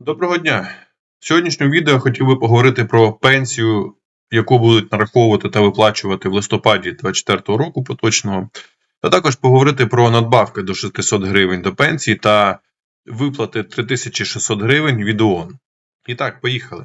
Доброго дня! В сьогоднішньому відео хотів би поговорити про пенсію, яку будуть нараховувати та виплачувати в листопаді 2024 року поточного, а також поговорити про надбавки до 600 гривень до пенсії та виплати 3600 гривень від ООН. І так, поїхали.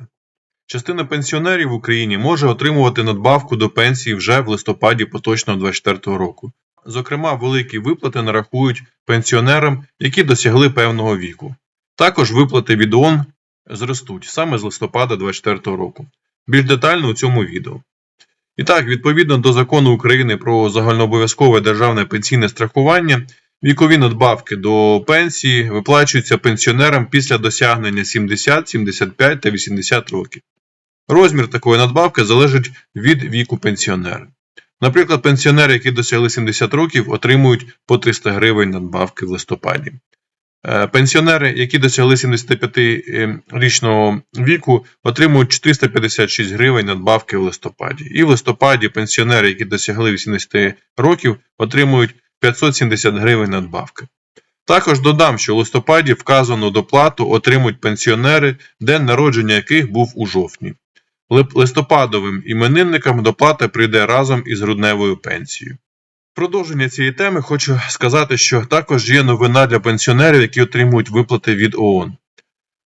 Частина пенсіонерів в Україні може отримувати надбавку до пенсії вже в листопаді поточного 2024 року. Зокрема, великі виплати нарахують пенсіонерам, які досягли певного віку. Також виплати від ООН зростуть саме з листопада 2024 року. Більш детально у цьому відео. І так, відповідно до закону України про загальнообов'язкове державне пенсійне страхування, вікові надбавки до пенсії виплачуються пенсіонерам після досягнення 70, 75 та 80 років. Розмір такої надбавки залежить від віку пенсіонера. Наприклад, пенсіонери, які досягли 70 років, отримують по 300 гривень надбавки в листопаді. Е, Пенсіонери, які досягли 75-річного віку, отримують 456 гривень надбавки в листопаді. І в листопаді пенсіонери, які досягли 80 років, отримують 570 гривень надбавки. Також додам, що в листопаді вказану доплату отримують пенсіонери, день народження яких був у жовтні. Листопадовим іменинникам доплата прийде разом із грудневою пенсією. Продовження цієї теми хочу сказати, що також є новина для пенсіонерів, які отримують виплати від ООН.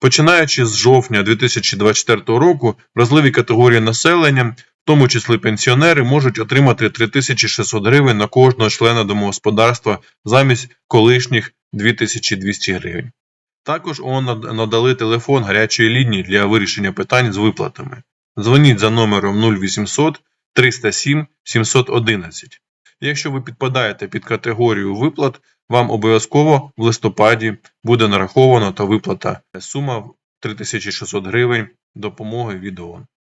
Починаючи з жовтня 2024 року, вразливі категорії населення, в тому числі пенсіонери, можуть отримати 3600 гривень на кожного члена домогосподарства замість колишніх 2200 гривень. Також ООН надали телефон гарячої лінії для вирішення питань з виплатами. Дзвоніть за номером 0800 307 711. Якщо ви підпадаєте під категорію виплат, вам обов'язково в листопаді буде нараховано та виплата сума в 3600 гривень допомоги від ООН.